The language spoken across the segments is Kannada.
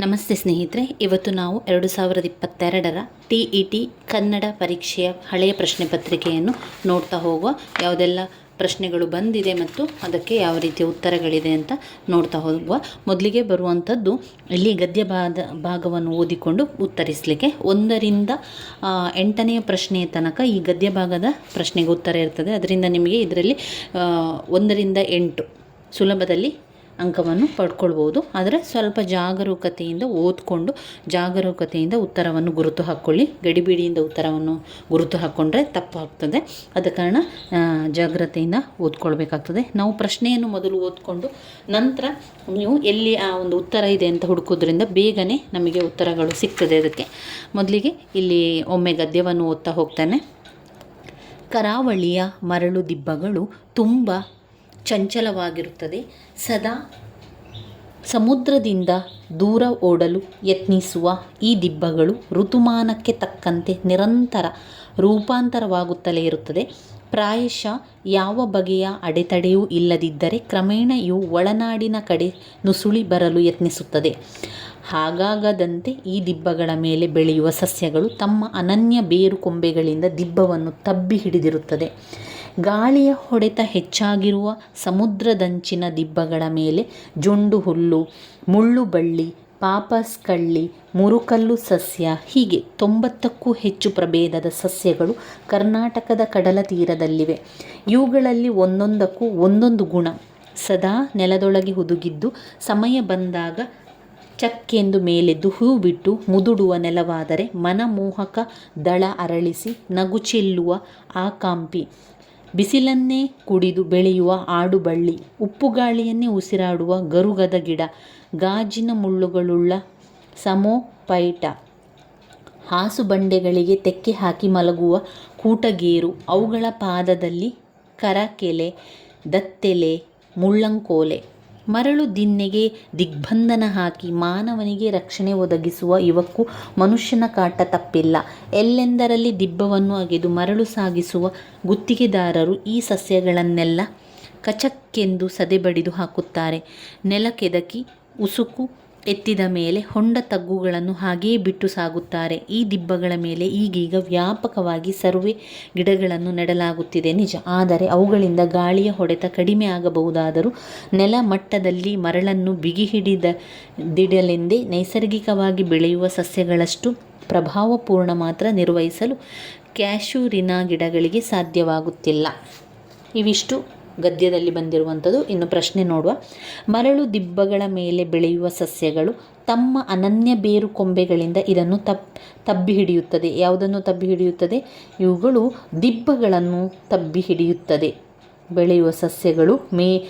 ನಮಸ್ತೆ ಸ್ನೇಹಿತರೆ, ಇವತ್ತು ನಾವು ಎರಡು ಸಾವಿರದ ಇಪ್ಪತ್ತೆರಡರ ಟಿ ಇ ಟಿ ಕನ್ನಡ ಪರೀಕ್ಷೆಯ ಹಳೆಯ ಪ್ರಶ್ನೆ ಪತ್ರಿಕೆಯನ್ನು ನೋಡ್ತಾ ಹೋಗುವ ಯಾವುದೆಲ್ಲ ಪ್ರಶ್ನೆಗಳು ಬಂದಿದೆ ಮತ್ತು ಅದಕ್ಕೆ ಯಾವ ರೀತಿಯ ಉತ್ತರಗಳಿದೆ ಅಂತ ನೋಡ್ತಾ ಹೋಗುವ. ಮೊದಲಿಗೆ ಬರುವಂಥದ್ದು, ಇಲ್ಲಿ ಗದ್ಯ ಭಾಗ ಭಾಗವನ್ನು ಓದಿಕೊಂಡು ಉತ್ತರಿಸಲಿಕ್ಕೆ ಒಂದರಿಂದ ಎಂಟನೆಯ ಪ್ರಶ್ನೆಯ ತನಕ ಈ ಗದ್ಯ ಭಾಗದ ಪ್ರಶ್ನೆಗೆ ಉತ್ತರ ಇರ್ತದೆ. ಅದರಿಂದ ನಿಮಗೆ ಇದರಲ್ಲಿ ಒಂದರಿಂದ ಎಂಟು ಸುಲಭದಲ್ಲಿ ಅಂಕವನ್ನು ಪಡ್ಕೊಳ್ಬೋದು. ಆದರೆ ಸ್ವಲ್ಪ ಜಾಗರೂಕತೆಯಿಂದ ಓದ್ಕೊಂಡು, ಜಾಗರೂಕತೆಯಿಂದ ಉತ್ತರವನ್ನು ಗುರುತು ಹಾಕ್ಕೊಳ್ಳಿ ಗಡಿಬಿಡಿಯಿಂದ ಉತ್ತರವನ್ನು ಗುರುತು ಹಾಕ್ಕೊಂಡ್ರೆ ತಪ್ಪಾಗ್ತದೆ. ಆದ ಕಾರಣ ಜಾಗ್ರತೆಯಿಂದ ಓದ್ಕೊಳ್ಬೇಕಾಗ್ತದೆ. ನಾವು ಪ್ರಶ್ನೆಯನ್ನು ಮೊದಲು ಓದ್ಕೊಂಡು ನಂತರ ನೀವು ಎಲ್ಲಿ ಆ ಒಂದು ಉತ್ತರ ಇದೆ ಅಂತ ಹುಡುಕೋದ್ರಿಂದ ಬೇಗನೆ ನಮಗೆ ಉತ್ತರಗಳು ಸಿಗ್ತದೆ ಅದಕ್ಕೆ. ಮೊದಲಿಗೆ ಇಲ್ಲಿ ಒಮ್ಮೆ ಗದ್ಯವನ್ನು ಓದ್ತಾ ಹೋಗ್ತಾನೆ. ಕರಾವಳಿಯ ಮರಳು ದಿಬ್ಬಗಳು ತುಂಬ ಚಂಚಲವಾಗಿರುತ್ತದೆ. ಸದಾ ಸಮುದ್ರದಿಂದ ದೂರ ಓಡಲು ಯತ್ನಿಸುವ ಈ ದಿಬ್ಬಗಳು ಋತುಮಾನಕ್ಕೆ ತಕ್ಕಂತೆ ನಿರಂತರ ರೂಪಾಂತರವಾಗುತ್ತಲೇ ಇರುತ್ತದೆ. ಪ್ರಾಯಶಃ ಯಾವ ಬಗೆಯ ಅಡೆತಡೆಯೂ ಇಲ್ಲದಿದ್ದರೆ ಕ್ರಮೇಣ ಇವು ಒಳನಾಡಿನ ಕಡೆ ನುಸುಳಿ ಬರಲು ಯತ್ನಿಸುತ್ತದೆ. ಹಾಗಾಗದಂತೆ ಈ ದಿಬ್ಬಗಳ ಮೇಲೆ ಬೆಳೆಯುವ ಸಸ್ಯಗಳು ತಮ್ಮ ಅನನ್ಯ ಬೇರು ಕೊಂಬೆಗಳಿಂದ ದಿಬ್ಬವನ್ನು ತಬ್ಬಿ ಹಿಡಿದಿರುತ್ತದೆ. ಗಾಳಿಯ ಹೊಡೆತ ಹೆಚ್ಚಾಗಿರುವ ಸಮುದ್ರದಂಚಿನ ದಿಬ್ಬಗಳ ಮೇಲೆ ಜೊಂಡು ಹುಲ್ಲು ಮುಳ್ಳು ಬಳ್ಳಿ ಪಾಪಸ್ ಕಳ್ಳಿ ಮುರುಕಲ್ಲು ಸಸ್ಯ, ಹೀಗೆ ತೊಂಬತ್ತಕ್ಕೂ ಹೆಚ್ಚು ಪ್ರಭೇದದ ಸಸ್ಯಗಳು ಕರ್ನಾಟಕದ ಕಡಲ ತೀರದಲ್ಲಿವೆ. ಇವುಗಳಲ್ಲಿ ಒಂದೊಂದಕ್ಕೂ ಒಂದೊಂದು ಗುಣ. ಸದಾ ನೆಲದೊಳಗೆ ಹುದುಗಿದ್ದು ಸಮಯ ಬಂದಾಗ ಚಕ್ಕೆಂದು ಮೇಲೆದ್ದು ಹೂ ಬಿಟ್ಟು ಮುದುಡುವ ನೆಲವಾದರೆ ಮನಮೋಹಕ ದಳ ಅರಳಿಸಿ ನಗುಚೆಲ್ಲುವ ಆಕಾಂಪಿ. ಬಿಸಿಲನ್ನೇ ಕುಡಿದು ಬೆಳೆಯುವ ಆಡುಬಳ್ಳಿ, ಉಪ್ಪುಗಾಳಿಯನ್ನೇ ಉಸಿರಾಡುವ ಗರುಗದ ಗಿಡ, ಗಾಜಿನ ಮುಳ್ಳುಗಳುಳ್ಳ ಹಾಸು ಬಂಡೆಗಳಿಗೆ ತೆಕ್ಕೆ ಹಾಕಿ ಮಲಗುವ ಕೂಟಗೇರು, ಅವುಗಳ ಪಾದದಲ್ಲಿ ಕರಕೆಲೆ, ದತ್ತೆಲೆ, ಮುಳ್ಳಂಕೋಲೆ ಮರಳು ದಿನ್ನೆಗೆ ದಿಗ್ಬಂಧನ ಹಾಕಿ ಮಾನವನಿಗೆ ರಕ್ಷಣೆ ಒದಗಿಸುವ ಇವಕ್ಕೂ ಮನುಷ್ಯನ ಕಾಟ ತಪ್ಪಿಲ್ಲ. ಎಲ್ಲೆಂದರಲ್ಲಿ ದಿಬ್ಬವನ್ನು ಅಗೆದು ಮರಳು ಸಾಗಿಸುವ ಗುತ್ತಿಗೆದಾರರು ಈ ಸಸ್ಯಗಳನ್ನೆಲ್ಲ ಕಚಕ್ಕೆಂದು ಸದೆಬಡಿದು ಹಾಕುತ್ತಾರೆ. ನೆಲಕೆದಕಿ, ಉಸುಕು ಎತ್ತಿದ ಮೇಲೆ ಹೊಂಡ ತಗ್ಗುಗಳನ್ನು ಹಾಗೆಯೇ ಬಿಟ್ಟು ಸಾಗುತ್ತಾರೆ. ಈ ದಿಬ್ಬಗಳ ಮೇಲೆ ಈಗೀಗ ವ್ಯಾಪಕವಾಗಿ ಸರ್ವೆ ಗಿಡಗಳನ್ನು ನೆಡಲಾಗುತ್ತಿದೆ. ನಿಜ. ಆದರೆ ಅವುಗಳಿಂದ ಗಾಳಿಯ ಹೊಡೆತ ಕಡಿಮೆ ಆಗಬಹುದಾದರೂ ನೆಲ ಮಟ್ಟದಲ್ಲಿ ಮರಳನ್ನು ಬಿಗಿ ಹಿಡಿದದಿಡಲೆಂದೇ ನೈಸರ್ಗಿಕವಾಗಿ ಬೆಳೆಯುವ ಸಸ್ಯಗಳಷ್ಟು ಪ್ರಭಾವಪೂರ್ಣ ಮಾತ್ರ ನಿರ್ವಹಿಸಲು ಕ್ಯಾಶೂರಿನ ಗಿಡಗಳಿಗೆ ಸಾಧ್ಯವಾಗುತ್ತಿಲ್ಲ. ಇವಿಷ್ಟು. ಗದ್ಯದಲ್ಲಿ ಬಂದಿರುವಂಥದ್ದು. ಇನ್ನು ಪ್ರಶ್ನೆ ನೋಡುವ. ಮರಳು ದಿಬ್ಬಗಳ ಮೇಲೆ ಬೆಳೆಯುವ ಸಸ್ಯಗಳು ತಮ್ಮ ಅನನ್ಯ ಬೇರು ಕೊಂಬೆಗಳಿಂದ ಇದನ್ನು ತಪ್ ತಬ್ಬಿ ಹಿಡಿಯುತ್ತದೆ. ಯಾವುದನ್ನು ತಬ್ಬಿ ಹಿಡಿಯುತ್ತದೆ? ಇವುಗಳು ದಿಬ್ಬಗಳನ್ನು ತಬ್ಬಿ ಹಿಡಿಯುತ್ತದೆ. ಬೆಳೆಯುವ ಸಸ್ಯಗಳು ಮೇ,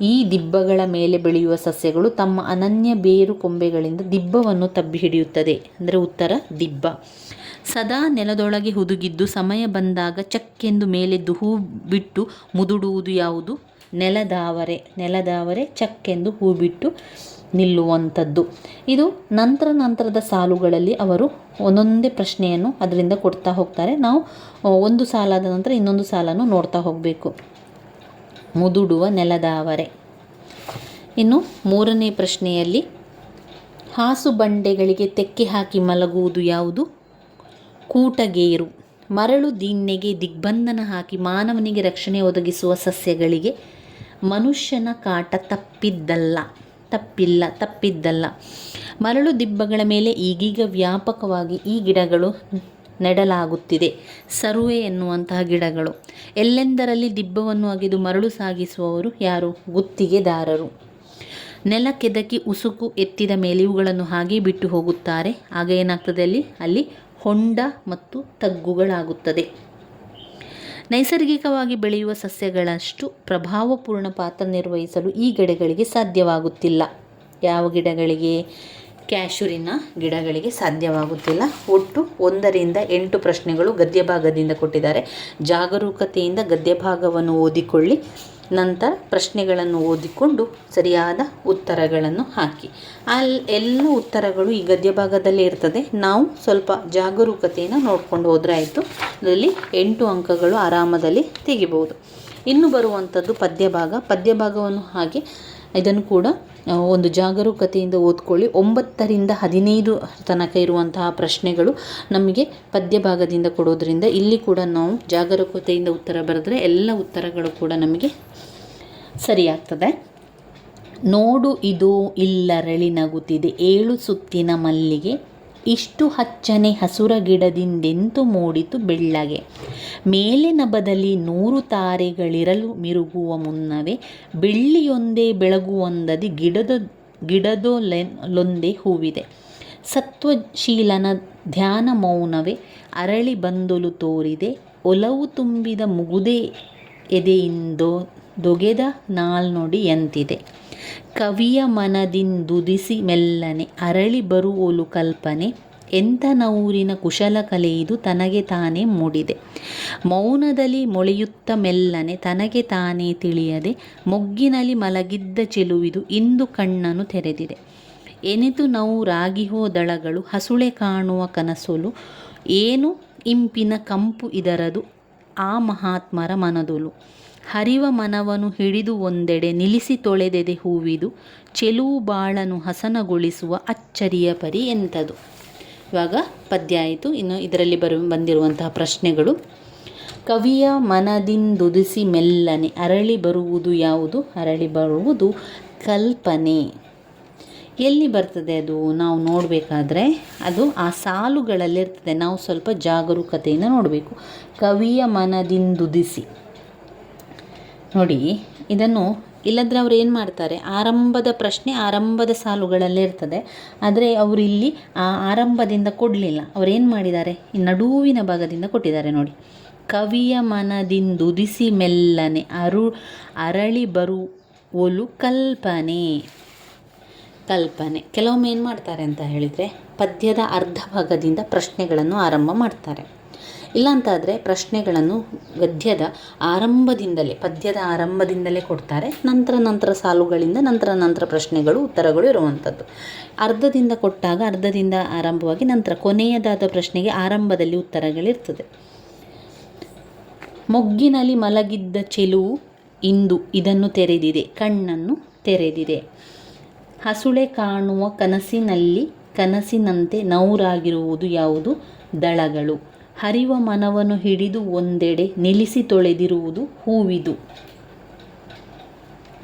ಈ ದಿಬ್ಬಗಳ ಮೇಲೆ ಬೆಳೆಯುವ ಸಸ್ಯಗಳು ತಮ್ಮ ಅನನ್ಯ ಬೇರು ಕೊಂಬೆಗಳಿಂದ ದಿಬ್ಬವನ್ನು ತಬ್ಬಿ ಹಿಡಿಯುತ್ತದೆ. ಅಂದರೆ ಉತ್ತರ, ದಿಬ್ಬ. ಸದಾ ನೆಲದೊಳಗೆ ಹುದುಗಿದ್ದು ಸಮಯ ಬಂದಾಗ ಚಕ್ಕೆಂದು ಮೇಲೆದ್ದು ಹೂ ಬಿಟ್ಟು ಮುದುಡುವುದು ಯಾವುದು? ನೆಲದಾವರೆ ನೆಲದಾವರೆ ಚಕ್ಕೆಂದು ಹೂ ಬಿಟ್ಟು ನಿಲ್ಲುವಂಥದ್ದು. ಇದು ನಂತರ ನಂತರದ ಸಾಲುಗಳಲ್ಲಿ ಅವರು ಒಂದೊಂದೇ ಪ್ರಶ್ನೆಯನ್ನು ಅದರಿಂದ ಕೊಡ್ತಾ ಹೋಗ್ತಾರೆ. ನಾವು ಒಂದು ಸಾಲಾದ ನಂತರ ಇನ್ನೊಂದು ಸಾಲನ್ನು ನೋಡ್ತಾ ಹೋಗಬೇಕು. ಮುದುಡುವ ನೆಲದಾವರೆ. ಇನ್ನು ಮೂರನೇ ಪ್ರಶ್ನೆಯಲ್ಲಿ ಹಾಸು ಬಂಡೆಗಳಿಗೆ ತೆಕ್ಕೆ ಹಾಕಿ ಮಲಗುವುದು ಯಾವುದು? ಕೂಟಗೇರು, ಮರಳು ದಿಣ್ಣೆಗೆ ದಿಗ್ಬಂಧನ ಹಾಕಿ ಮಾನವನಿಗೆ ರಕ್ಷಣೆ ಒದಗಿಸುವ ಸಸ್ಯಗಳಿಗೆ ಮನುಷ್ಯನ ಕಾಟ ತಪ್ಪಿದ್ದಲ್ಲ, ತಪ್ಪಿಲ್ಲ, ತಪ್ಪಿದ್ದಲ್ಲ. ಮರಳು ದಿಬ್ಬಗಳ ಮೇಲೆ ಈಗೀಗ ವ್ಯಾಪಕವಾಗಿ ಈ ಗಿಡಗಳು ನೆಡಲಾಗುತ್ತಿದೆ, ಸರ್ವೆ ಎನ್ನುವಂತಹ ಗಿಡಗಳು. ಎಲ್ಲೆಂದರಲ್ಲಿ ದಿಬ್ಬವನ್ನು ಅಗೆದು ಮರಳು ಸಾಗಿಸುವವರು ಯಾರು? ಗುತ್ತಿಗೆದಾರರು. ನೆಲ ಕೆದಕಿ ಉಸುಕು ಎತ್ತಿದ ಮೇಲೆ ಇವುಗಳನ್ನು ಹಾಗೆ ಬಿಟ್ಟು ಹೋಗುತ್ತಾರೆ. ಆಗ ಏನಾಗ್ತದೆ ಅಲ್ಲಿ? ಅಲ್ಲಿ ಹೊಂಡ ಮತ್ತು ತಗ್ಗುಗಳಾಗುತ್ತದೆ. ನೈಸರ್ಗಿಕವಾಗಿ ಬೆಳೆಯುವ ಸಸ್ಯಗಳಷ್ಟು ಪ್ರಭಾವಪೂರ್ಣ ಪಾತ್ರ ನಿರ್ವಹಿಸಲು ಈ ಗಿಡಗಳಿಗೆ ಸಾಧ್ಯವಾಗುತ್ತಿಲ್ಲ. ಯಾವ ಗಿಡಗಳಿಗೆ? ಕ್ಯಾಶುರಿನ ಗಿಡಗಳಿಗೆ ಸಾಧ್ಯವಾಗುತ್ತಿಲ್ಲ. ಒಟ್ಟು ಒಂದರಿಂದ ಎಂಟು ಪ್ರಶ್ನೆಗಳು ಗದ್ಯಭಾಗದಿಂದ ಕೊಟ್ಟಿದ್ದಾರೆ. ಜಾಗರೂಕತೆಯಿಂದ ಗದ್ಯಭಾಗವನ್ನು ಓದಿಕೊಳ್ಳಿ. ನಂತರ ಪ್ರಶ್ನೆಗಳನ್ನು ಓದಿಕೊಂಡು ಸರಿಯಾದ ಉತ್ತರಗಳನ್ನು ಹಾಕಿ. ಅಲ್ಲಿ ಎಲ್ಲ ಉತ್ತರಗಳು ಈ ಗದ್ಯ ಭಾಗದಲ್ಲೇ ಇರ್ತದೆ. ನಾವು ಸ್ವಲ್ಪ ಜಾಗರೂಕತೆಯನ್ನು ನೋಡಿಕೊಂಡು ಹೋದರೆ ಆಯಿತು. ಅದರಲ್ಲಿ ಎಂಟು ಅಂಕಗಳು ಆರಾಮದಲ್ಲಿ ತೆಗಿಬೋದು. ಇನ್ನು ಬರುವಂಥದ್ದು ಪದ್ಯ ಭಾಗ ಪದ್ಯ ಭಾಗವನ್ನು ಹಾಗೆ ಇದನ್ನು ಕೂಡ ಒಂದು ಜಾಗರೂಕತೆಯಿಂದ ಓದ್ಕೊಳ್ಳಿ. ಒಂಬತ್ತರಿಂದ ಹದಿನೈದು ತನಕ ಇರುವಂತಹ ಪ್ರಶ್ನೆಗಳು ನಮಗೆ ಪದ್ಯ ಭಾಗದಿಂದ ಕೊಡೋದ್ರಿಂದ ಇಲ್ಲಿ ಕೂಡ ನಾವು ಜಾಗರೂಕತೆಯಿಂದ ಉತ್ತರ ಬರೆದ್ರೆ ಎಲ್ಲ ಉತ್ತರಗಳು ಕೂಡ ನಮಗೆ ಸರಿಯಾಗ್ತದೆ. ನೋಡು ಇದು ಇಲ್ಲರಳಿ ನಗುತ್ತಿದೆ. ಏಳು ಸುತ್ತಿನ ಮಲ್ಲಿಗೆ ಇಷ್ಟು ಹಚ್ಚನೆ ಹಸುರ ಗಿಡದಿಂದೆಂತು ಮೂಡಿತು ಬೆಳ್ಳಗೆ. ಮೇಲಿನ ಬದಲಿ ನೂರು ತಾರೆಗಳಿರಲು ಮಿರುಗುವ ಮುನ್ನವೇ ಬೆಳ್ಳಿಯೊಂದೇ ಬೆಳಗುವೊಂದದಿ ಗಿಡದ ಗಿಡದೊಲೊಂದೇ ಹೂವಿದೆ. ಸತ್ವಶೀಲನ ಧ್ಯಾನ ಮೌನವೇ ಅರಳಿ ಬಂದಲು ತೋರಿದೆ. ಒಲವು ತುಂಬಿದ ಮುಗುದೇ ಎದೆಯಿಂದೋ ದೊಗೆದ ನಾಲ್ನುಡಿಯಂತಿದೆ ಕವಿಯ ಮನದಿಂದುದಿಸಿ ಮೆಲ್ಲನೆ, ಅರಳಿ ಬರುವೊಲು ಕಲ್ಪನೆ ಎಂಥ ನೂರಿನ ಕುಶಲ ಕಲೆ ಇದು ತನಗೆ ತಾನೇ ಮೂಡಿದೆ. ಮೌನದಲ್ಲಿ ಮೊಳೆಯುತ್ತ ಮೆಲ್ಲನೆ, ತನಗೆ ತಾನೇ ತಿಳಿಯದೆ, ಮೊಗ್ಗಿನಲ್ಲಿ ಮಲಗಿದ್ದ ಚೆಲುವಿದು ಇಂದು ಕಣ್ಣನ್ನು ತೆರೆದಿದೆ. ಎನಿತು ನಾವು ರಾಗಿಹೋ ದಳಗಳು ಹಸುಳೆ ಕಾಣುವ ಕನಸೊಲು, ಏನು ಇಂಪಿನ ಕಂಪು ಇದರದು ಆ ಮಹಾತ್ಮರ ಮನದೊಲು. ಹರಿವ ಮನವನು ಹಿಡಿದು ಒಂದೆಡೆ ನಿಲ್ಲಿಸಿ ತೊಳೆದೆದೆ ಹೂವಿದು, ಚೆಲುವು ಬಾಳನು ಹಸನಗೊಳಿಸುವ ಅಚ್ಚರಿಯ ಪರಿ ಎಂಥದು ಇವಾಗ ಪದ್ಯ ಆಯಿತು ಇನ್ನು ಇದರಲ್ಲಿ ಬರು, ಬಂದಿರುವಂತಹ ಪ್ರಶ್ನೆಗಳು. ಕವಿಯ ಮನದಿಂದುದಿಸಿ ಮೆಲ್ಲನೆ ಅರಳಿ ಬರುವುದು ಯಾವುದು? ಅರಳಿ ಬರುವುದು ಕಲ್ಪನೆ. ಎಲ್ಲಿ ಬರ್ತದೆ ಅದು? ನಾವು ನೋಡಬೇಕಾದ್ರೆ ಅದು ಆ ಸಾಲುಗಳಲ್ಲಿರ್ತದೆ. ನಾವು ಸ್ವಲ್ಪ ಜಾಗರೂಕತೆಯಿಂದ ನೋಡಬೇಕು. ಕವಿಯ ಮನದಿಂದುದಿಸಿ. ನೋಡಿ, ಇದನ್ನು ಇಲ್ಲದ್ರೆ ಅವ್ರು ಏನು ಮಾಡ್ತಾರೆ? ಆರಂಭದ ಪ್ರಶ್ನೆ ಆರಂಭದ ಸಾಲುಗಳಲ್ಲೇ ಇರ್ತದೆ. ಆದರೆ ಅವರು ಇಲ್ಲಿ ಆ ಆರಂಭದಿಂದ ಕೊಡಲಿಲ್ಲ. ಅವ್ರು ಏನು ಮಾಡಿದ್ದಾರೆ? ಈ ನಡುವಿನ ಭಾಗದಿಂದ ಕೊಟ್ಟಿದ್ದಾರೆ ನೋಡಿ. ಕವಿಯ ಮನದಿಂದುದಿಸಿ ಮೆಲ್ಲನೆ, ಅರು ಅರಳಿ ಬರು ಒಲು ಕಲ್ಪನೆ. ಕಲ್ಪನೆ. ಕೆಲವೊಮ್ಮೆ ಏನು ಮಾಡ್ತಾರೆ ಅಂತ ಹೇಳಿದರೆ ಪದ್ಯದ ಅರ್ಧ ಭಾಗದಿಂದ ಪ್ರಶ್ನೆಗಳನ್ನು ಆರಂಭ ಮಾಡ್ತಾರೆ. ಇಲ್ಲಾಂತಾದರೆ ಪ್ರಶ್ನೆಗಳನ್ನು ಗದ್ಯದ ಆರಂಭದಿಂದಲೇ, ಪದ್ಯದ ಆರಂಭದಿಂದಲೇ ಕೊಡ್ತಾರೆ. ನಂತರ ನಂತರ ಸಾಲುಗಳಿಂದ ನಂತರ ನಂತರ ಪ್ರಶ್ನೆಗಳು, ಉತ್ತರಗಳು ಇರುವಂಥದ್ದು ಅರ್ಧದಿಂದ ಕೊಟ್ಟಾಗ ಅರ್ಧದಿಂದ ಆರಂಭವಾಗಿ ನಂತರ ಕೊನೆಯದಾದ ಪ್ರಶ್ನೆಗೆ ಆರಂಭದಲ್ಲಿ ಉತ್ತರಗಳಿರ್ತದೆ. ಮೊಗ್ಗಿನಲ್ಲಿ ಮಲಗಿದ್ದ ಚೆಲುವು ಇಂದು ಇದನ್ನು ತೆರೆದಿದೆ, ಕಣ್ಣನ್ನು ತೆರೆದಿದೆ. ಹಸುಳೆ ಕಾಣುವ ಕನಸಿನಲ್ಲಿ ಕನಸಿನಂತೆ ನೌರಾಗಿರುವುದು ಯಾವುದು? ದಳಗಳು. ಹರಿವ ಮನವನ್ನು ಹಿಡಿದು ಒಂದೆಡೆ ನಿಲ್ಲಿಸಿ ತೊಳೆದಿರುವುದು ಹೂವಿದು.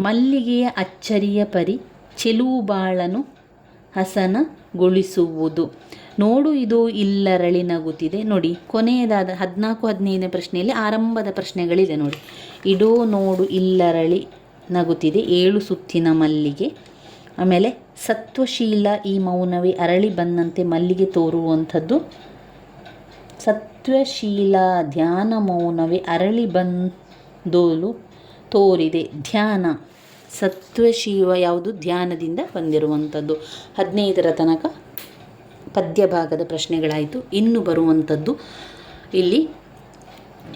ಮಲ್ಲಿಗೆಯ ಅಚ್ಚರಿಯ ಪರಿ ಚೆಲುವು ಬಾಳನು ಹಸನಗೊಳಿಸುವುದು. ನೋಡು ಇದು ಇಲ್ಲರಳಿ ನಗುತ್ತಿದೆ. ನೋಡಿ, ಕೊನೆಯದಾದ ಹದಿನಾಲ್ಕು, ಹದಿನೈದನೇ ಪ್ರಶ್ನೆಯಲ್ಲಿ ಆರಂಭದ ಪ್ರಶ್ನೆಗಳಿದೆ ನೋಡಿ. ಇಡೋ ನೋಡು ಇಲ್ಲರಳಿ ನಗುತ್ತಿದೆ. ಏಳು ಸುತ್ತಿನ ಮಲ್ಲಿಗೆ. ಆಮೇಲೆ ಸತ್ವಶೀಲ ಈ ಮೌನವೇ ಅರಳಿ ಬಂದಂತೆ ಮಲ್ಲಿಗೆ ತೋರುವಂಥದ್ದು. ಸತ್ವಶೀಲ ಧ್ಯಾನ ಮೌನವೇ ಅರಳಿ ಬಂದೋಲು ತೋರಿದೆ. ಧ್ಯಾನ ಸತ್ವಶೀವ ಯಾವುದು? ಧ್ಯಾನದಿಂದ ಬಂದಿರುವಂಥದ್ದು. ಹದಿನೈದರ ತನಕ ಪದ್ಯ ಭಾಗದ ಪ್ರಶ್ನೆಗಳಾಯಿತು. ಇನ್ನು ಬರುವಂಥದ್ದು, ಇಲ್ಲಿ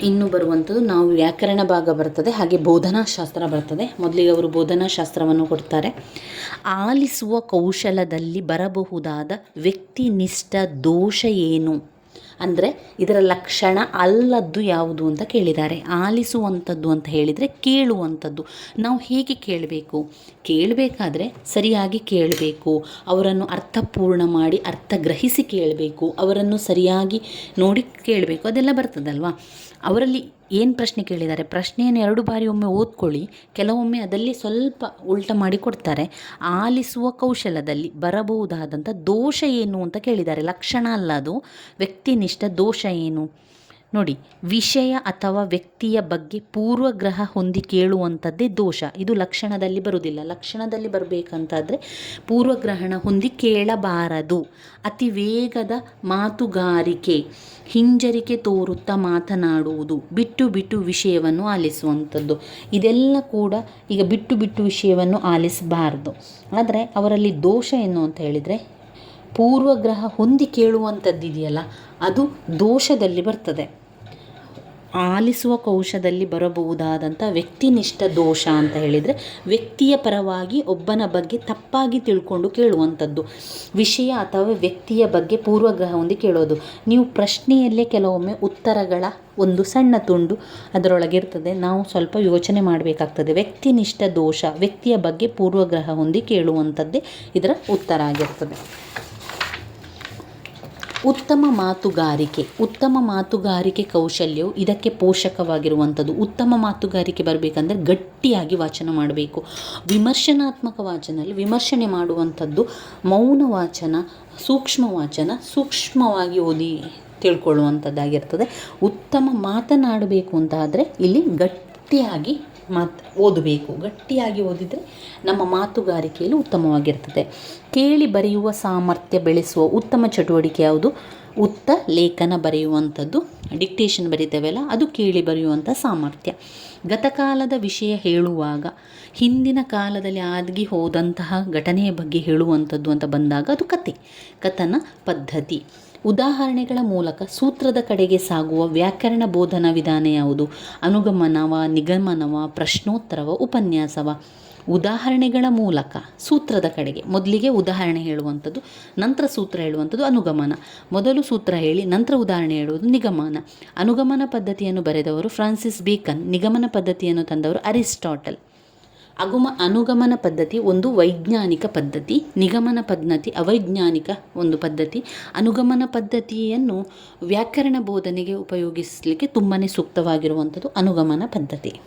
ಇನ್ನು ಬರುವಂಥದ್ದು ನಾವು ವ್ಯಾಕರಣ ಭಾಗ ಬರ್ತದೆ, ಹಾಗೆ ಬೋಧನಾಶಾಸ್ತ್ರ ಬರ್ತದೆ. ಮೊದಲಿಗೆ ಅವರು ಬೋಧನಾಶಾಸ್ತ್ರವನ್ನು ಕೊಡ್ತಾರೆ. ಆಲಿಸುವ ಕೌಶಲದಲ್ಲಿ ಬರಬಹುದಾದ ವ್ಯಕ್ತಿನಿಷ್ಠ ದೋಷ ಏನು? ಅಂದರೆ ಇದರ ಲಕ್ಷಣ ಅಲ್ಲದ್ದು ಯಾವುದು ಅಂತ ಕೇಳಿದ್ದಾರೆ. ಆಲಿಸುವಂಥದ್ದು ಅಂತ ಹೇಳಿದರೆ ಕೇಳುವಂಥದ್ದು ನಾವು ಹೇಗೆ ಕೇಳಬೇಕು? ಕೇಳಬೇಕಾದ್ರೆ ಸರಿಯಾಗಿ ಕೇಳಬೇಕು. ಅವರನ್ನು ಅರ್ಥಪೂರ್ಣ ಮಾಡಿ ಅರ್ಥ ಗ್ರಹಿಸಿ ಕೇಳಬೇಕು. ಅವರನ್ನು ಸರಿಯಾಗಿ ನೋಡಿ ಕೇಳಬೇಕು. ಅದೆಲ್ಲ ಬರ್ತದಲ್ವಾ? ಅವರಲ್ಲಿ ಏನು ಪ್ರಶ್ನೆ ಕೇಳಿದ್ದಾರೆ? ಪ್ರಶ್ನೆಯನ್ನು ಎರಡು ಬಾರಿ ಒಮ್ಮೆ ಓದ್ಕೊಳ್ಳಿ. ಕೆಲವೊಮ್ಮೆ ಅದಲ್ಲಿ ಸ್ವಲ್ಪ ಉಲ್ಟ ಮಾಡಿ ಕೊಡ್ತಾರೆ. ಆಲಿಸುವ ಕೌಶಲದಲ್ಲಿ ಬರಬಹುದಾದಂಥ ದೋಷ ಏನು ಅಂತ ಕೇಳಿದ್ದಾರೆ. ಲಕ್ಷಣ ಅಲ್ಲ ಅದು. ವ್ಯಕ್ತಿನಿಷ್ಠ ದೋಷ ಏನು? ನೋಡಿ, ವಿಷಯ ಅಥವಾ ವ್ಯಕ್ತಿಯ ಬಗ್ಗೆ ಪೂರ್ವಗ್ರಹ ಹೊಂದಿ ಕೇಳುವಂಥದ್ದೇ ದೋಷ. ಇದು ಲಕ್ಷಣದಲ್ಲಿ ಬರುವುದಿಲ್ಲ. ಲಕ್ಷಣದಲ್ಲಿ ಬರಬೇಕಂತಾದರೆ ಪೂರ್ವಗ್ರಹಣ ಹೊಂದಿ ಕೇಳಬಾರದು. ಅತಿ ವೇಗದ ಮಾತುಗಾರಿಕೆ, ಹಿಂಜರಿಕೆ ತೋರುತ್ತಾ ಮಾತನಾಡುವುದು, ಬಿಟ್ಟು ಬಿಟ್ಟು ವಿಷಯವನ್ನು ಆಲಿಸುವಂಥದ್ದು. ಇದೆಲ್ಲ ಕೂಡ ಈಗ ಬಿಟ್ಟು ಬಿಟ್ಟು ವಿಷಯವನ್ನು ಆಲಿಸಬಾರ್ದು. ಆದರೆ ಅವರಲ್ಲಿ ದೋಷ ಏನು ಅಂತ ಹೇಳಿದರೆ, ಪೂರ್ವಗ್ರಹ ಹೊಂದಿ ಕೇಳುವಂಥದ್ದು ಇದೆಯಲ್ಲ ಅದು ದೋಷದಲ್ಲಿ ಬರ್ತದೆ. ಆಲಿಸುವ ಕೌಶದಲ್ಲಿ ಬರಬಹುದಾದಂಥ ವ್ಯಕ್ತಿನಿಷ್ಠ ದೋಷ ಅಂತ ಹೇಳಿದರೆ ವ್ಯಕ್ತಿಯ ಪರವಾಗಿ ಒಬ್ಬನ ಬಗ್ಗೆ ತಪ್ಪಾಗಿ ತಿಳ್ಕೊಂಡು ಕೇಳುವಂಥದ್ದು. ವಿಷಯ ಅಥವಾ ವ್ಯಕ್ತಿಯ ಬಗ್ಗೆ ಪೂರ್ವಗ್ರಹ ಹೊಂದಿ ಕೇಳೋದು. ನೀವು ಪ್ರಶ್ನೆಯಲ್ಲೇ ಕೆಲವೊಮ್ಮೆ ಉತ್ತರಗಳ ಒಂದು ಸಣ್ಣ ತುಂಡು ಅದರೊಳಗಿರ್ತದೆ ನಾವು ಸ್ವಲ್ಪ ಯೋಚನೆ ಮಾಡಬೇಕಾಗ್ತದೆ. ವ್ಯಕ್ತಿನಿಷ್ಠ ದೋಷ ವ್ಯಕ್ತಿಯ ಬಗ್ಗೆ ಪೂರ್ವಗ್ರಹ ಹೊಂದಿ ಕೇಳುವಂಥದ್ದೇ ಇದರ ಉತ್ತರ ಆಗಿರ್ತದೆ. ಉತ್ತಮ ಮಾತುಗಾರಿಕೆ ಉತ್ತಮ ಮಾತುಗಾರಿಕೆ ಕೌಶಲ್ಯವು ಇದಕ್ಕೆ ಪೋಷಕವಾಗಿರುವಂಥದ್ದು. ಉತ್ತಮ ಮಾತುಗಾರಿಕೆ ಬರಬೇಕಂದ್ರೆ ಗಟ್ಟಿಯಾಗಿ ವಾಚನ ಮಾಡಬೇಕು. ವಿಮರ್ಶನಾತ್ಮಕ ವಾಚನದಲ್ಲಿ ವಿಮರ್ಶನೆ ಮಾಡುವಂಥದ್ದು ಮೌನ ವಾಚನ, ಸೂಕ್ಷ್ಮ ವಾಚನ, ಸೂಕ್ಷ್ಮವಾಗಿ ಓದಿ ತಿಳ್ಕೊಳ್ಳುವಂಥದ್ದಾಗಿರ್ತದೆ. ಉತ್ತಮ ಮಾತನಾಡಬೇಕು ಅಂತ ಆದರೆ ಇಲ್ಲಿ ಗಟ್ಟಿಯಾಗಿ ಮಾತು ಓದಬೇಕು. ಗಟ್ಟಿಯಾಗಿ ಓದಿದರೆ ನಮ್ಮ ಮಾತುಗಾರಿಕೆಯಲ್ಲಿ ಉತ್ತಮವಾಗಿರ್ತದೆ. ಕೇಳಿ ಬರೆಯುವ ಸಾಮರ್ಥ್ಯ ಬೆಳೆಸುವ ಉತ್ತಮ ಚಟುವಟಿಕೆ ಯಾವುದು? ಉತ್ತ ಲೇಖನ ಬರೆಯುವಂಥದ್ದು. ಡಿಕ್ಟೇಷನ್ ಬರಿತೇವಲ್ಲ, ಅದು ಕೇಳಿ ಬರೆಯುವಂಥ ಸಾಮರ್ಥ್ಯ. ಗತಕಾಲದ ವಿಷಯ ಹೇಳುವಾಗ, ಹಿಂದಿನ ಕಾಲದಲ್ಲಿ ಆದಗಿ ಹೋದಂತಹ ಘಟನೆಯ ಬಗ್ಗೆ ಹೇಳುವಂಥದ್ದು ಅಂತ ಬಂದಾಗ ಅದು ಕತೆ. ಕಥನ ಪದ್ಧತಿ. ಉದಾಹರಣೆಗಳ ಮೂಲಕ ಸೂತ್ರದ ಕಡೆಗೆ ಸಾಗುವ ವ್ಯಾಕರಣ ಬೋಧನಾ ವಿಧಾನ ಯಾವುದು? ಅನುಗಮನವ, ನಿಗಮನವ, ಪ್ರಶ್ನೋತ್ತರವ, ಉಪನ್ಯಾಸವ? ಉದಾಹರಣೆಗಳ ಮೂಲಕ ಸೂತ್ರದ ಕಡೆಗೆ. ಮೊದಲಿಗೆ ಉದಾಹರಣೆ ಹೇಳುವಂಥದ್ದು, ನಂತರ ಸೂತ್ರ ಹೇಳುವಂಥದ್ದು ಅನುಗಮನ. ಮೊದಲು ಸೂತ್ರ ಹೇಳಿ, ನಂತರ ಉದಾಹರಣೆ ಹೇಳುವುದು ನಿಗಮನ. ಅನುಗಮನ ಪದ್ಧತಿಯನ್ನು ಬರೆದವರು ಫ್ರಾನ್ಸಿಸ್ ಬೀಕನ್, ನಿಗಮನ ಪದ್ಧತಿಯನ್ನು ತಂದವರು ಅರಿಸ್ಟಾಟಲ್. ಅಗುಮ ಅನುಗಮನ ಪದ್ಧತಿ ಒಂದು ವೈಜ್ಞಾನಿಕ ಪದ್ಧತಿ, ನಿಗಮನ ಪದ್ಧತಿ, ಅವೈಜ್ಞಾನಿಕ ಒಂದು ಪದ್ಧತಿ. ಅನುಗಮನ ಪದ್ಧತಿಯನ್ನು ವ್ಯಾಕರಣ ಬೋಧನೆಗೆ ಉಪಯೋಗಿಸಲಿಕ್ಕೆ ತುಂಬಾ ಸೂಕ್ತವಾಗಿರುವಂಥದ್ದು ಅನುಗಮನ ಪದ್ಧತಿ.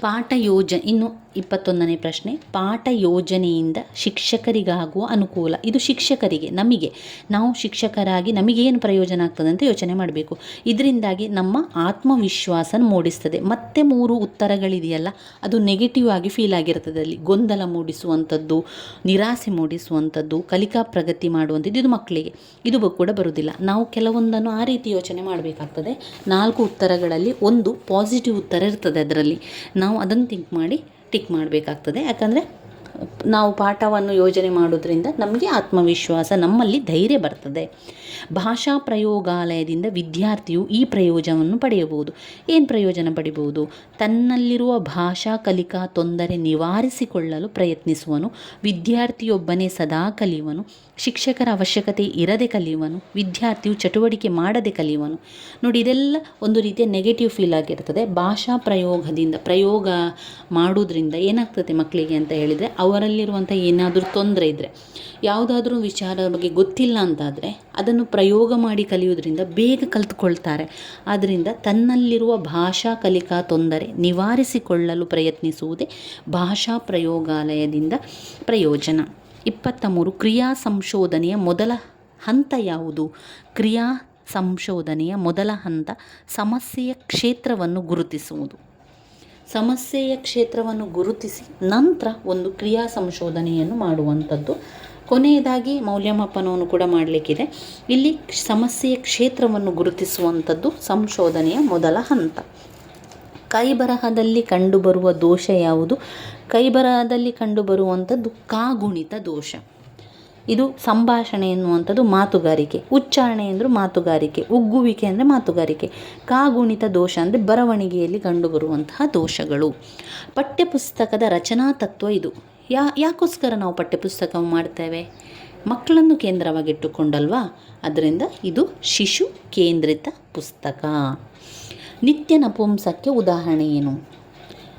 ಪಾಠ ಯೋಜ ಇನ್ನು ಇಪ್ಪತ್ತೊಂದನೇ ಪ್ರಶ್ನೆ, ಪಾಠ ಯೋಜನೆಯಿಂದ ಶಿಕ್ಷಕರಿಗಾಗುವ ಅನುಕೂಲ. ಇದು ಶಿಕ್ಷಕರಿಗೆ, ನಮಗೆ. ನಾವು ಶಿಕ್ಷಕರಾಗಿ ನಮಗೇನು ಪ್ರಯೋಜನ ಆಗ್ತದೆ ಅಂತ ಯೋಚನೆ ಮಾಡಬೇಕು. ಇದರಿಂದಾಗಿ ನಮ್ಮ ಆತ್ಮವಿಶ್ವಾಸ ಮೂಡಿಸ್ತದೆ. ಮತ್ತೆ ಮೂರು ಉತ್ತರಗಳಿದೆಯಲ್ಲ, ಅದು ನೆಗೆಟಿವ್ ಆಗಿ ಫೀಲ್ ಆಗಿರ್ತದೆ ಅಲ್ಲಿ. ಗೊಂದಲ ಮೂಡಿಸುವಂಥದ್ದು, ನಿರಾಸೆ ಮೂಡಿಸುವಂಥದ್ದು, ಕಲಿಕಾ ಪ್ರಗತಿ ಮಾಡುವಂಥದ್ದು, ಇದು ಮಕ್ಕಳಿಗೆ. ಇದು ಕೂಡ ಬರುವುದಿಲ್ಲ. ನಾವು ಕೆಲವೊಂದನ್ನು ಆ ರೀತಿ ಯೋಚನೆ ಮಾಡಬೇಕಾಗ್ತದೆ. ನಾಲ್ಕು ಉತ್ತರಗಳಲ್ಲಿ ಒಂದು ಪಾಸಿಟಿವ್ ಉತ್ತರ ಇರ್ತದೆ ಅದರಲ್ಲಿ. ನಾವು ಅದನ್ನು ಥಿಂಕ್ ಮಾಡಿ ಟಿಕ್ ಮಾಡಬೇಕಾಗ್ತದೆ. ಯಾಕಂದರೆ ನಾವು ಪಾಠವನ್ನು ಯೋಜನೆ ಮಾಡೋದ್ರಿಂದ ನಮಗೆ ಆತ್ಮವಿಶ್ವಾಸ, ನಮ್ಮಲ್ಲಿ ಧೈರ್ಯ ಬರ್ತದೆ. ಭಾಷಾ ಪ್ರಯೋಗಾಲಯದಿಂದ ವಿದ್ಯಾರ್ಥಿಯು ಈ ಪ್ರಯೋಜನವನ್ನು ಪಡೆಯಬಹುದು. ಏನು ಪ್ರಯೋಜನ ಪಡಿಬಹುದು? ತನ್ನಲ್ಲಿರುವ ಭಾಷಾ ಕಲಿಕಾ ತೊಂದರೆ ನಿವಾರಿಸಿಕೊಳ್ಳಲು ಪ್ರಯತ್ನಿಸುವನು, ವಿದ್ಯಾರ್ಥಿಯೊಬ್ಬನೇ ಸದಾ ಕಲಿಯುವನು, ಶಿಕ್ಷಕರ ಅವಶ್ಯಕತೆ ಇರದೆ ಕಲಿಯುವನು, ವಿದ್ಯಾರ್ಥಿಯು ಚಟುವಟಿಕೆ ಮಾಡದೆ ಕಲಿಯುವನು. ನೋಡಿ, ಇದೆಲ್ಲ ಒಂದು ರೀತಿಯ ನೆಗೆಟಿವ್ ಫೀಲ್ ಆಗಿರ್ತದೆ. ಭಾಷಾ ಪ್ರಯೋಗದಿಂದ, ಪ್ರಯೋಗ ಮಾಡೋದ್ರಿಂದ ಏನಾಗ್ತದೆ ಮಕ್ಕಳಿಗೆ ಅಂತ ಹೇಳಿದರೆ ಅವರಲ್ಲಿರುವಂಥ ಏನಾದರೂ ತೊಂದರೆ ಇದ್ದರೆ ಯಾವುದಾದ್ರೂ ವಿಚಾರದ ಬಗ್ಗೆ ಗೊತ್ತಿಲ್ಲ ಅಂತಾದರೆ ಅದನ್ನು ಪ್ರಯೋಗ ಮಾಡಿ ಕಲಿಯೋದ್ರಿಂದ ಬೇಗ ಕಲಿತುಕೊಳ್ತಾರೆ. ಆದ್ದರಿಂದ ತನ್ನಲ್ಲಿರುವ ಭಾಷಾ ಕಲಿಕಾ ತೊಂದರೆ ನಿವಾರಿಸಿಕೊಳ್ಳಲು ಪ್ರಯತ್ನಿಸುವುದೇ ಭಾಷಾ ಪ್ರಯೋಗಾಲಯದಿಂದ ಪ್ರಯೋಜನ. ಇಪ್ಪತ್ತ ಮೂರು ಕ್ರಿಯಾ ಸಂಶೋಧನೆಯ ಮೊದಲ ಹಂತ ಯಾವುದು? ಕ್ರಿಯಾ ಸಂಶೋಧನೆಯ ಮೊದಲ ಹಂತ ಸಮಸ್ಯೆಯ ಕ್ಷೇತ್ರವನ್ನು ಗುರುತಿಸುವುದು. ಸಮಸ್ಯೆಯ ಕ್ಷೇತ್ರವನ್ನು ಗುರುತಿಸಿ ನಂತರ ಒಂದು ಕ್ರಿಯಾ ಸಂಶೋಧನೆಯನ್ನು ಮಾಡುವಂಥದ್ದು. ಕೊನೆಯದಾಗಿ ಮೌಲ್ಯಮಾಪನವನ್ನು ಕೂಡ ಮಾಡಲಿಕ್ಕಿದೆ. ಇಲ್ಲಿ ಸಮಸ್ಯೆಯ ಕ್ಷೇತ್ರವನ್ನು ಗುರುತಿಸುವಂಥದ್ದು ಸಂಶೋಧನೆಯ ಮೊದಲ ಹಂತ. ಕೈಬರಹದಲ್ಲಿ ಕಂಡುಬರುವ ದೋಷ ಯಾವುದು? ಕೈಬರಹದಲ್ಲಿ ಕಂಡುಬರುವಂಥದ್ದು ಕಾಗುಣಿತ ದೋಷ. ಇದು ಸಂಭಾಷಣೆ ಎನ್ನುವಂಥದ್ದು ಮಾತುಗಾರಿಕೆ. ಉಚ್ಚಾರಣೆ ಎಂದರೂ ಮಾತುಗಾರಿಕೆ. ಉಗ್ಗುವಿಕೆ ಅಂದರೆ ಮಾತುಗಾರಿಕೆ. ಕಾಗುಣಿತ ದೋಷ ಅಂದರೆ ಬರವಣಿಗೆಯಲ್ಲಿ ಕಂಡುಬರುವಂತಹ ದೋಷಗಳು. ಪಠ್ಯಪುಸ್ತಕದ ರಚನಾ ತತ್ವ ಇದು. ಯಾ, ಯಾಕೋಸ್ಕರ ನಾವು ಪಠ್ಯಪುಸ್ತಕ ಮಾಡ್ತೇವೆ? ಮಕ್ಕಳನ್ನು ಕೇಂದ್ರವಾಗಿಟ್ಟುಕೊಂಡಲ್ವಾ ಅದರಿಂದ ಇದು ಶಿಶು ಕೇಂದ್ರಿತ ಪುಸ್ತಕ. ನಿತ್ಯ ನಪುಂಸಕ್ಕೆ ಉದಾಹರಣೆ ಏನು?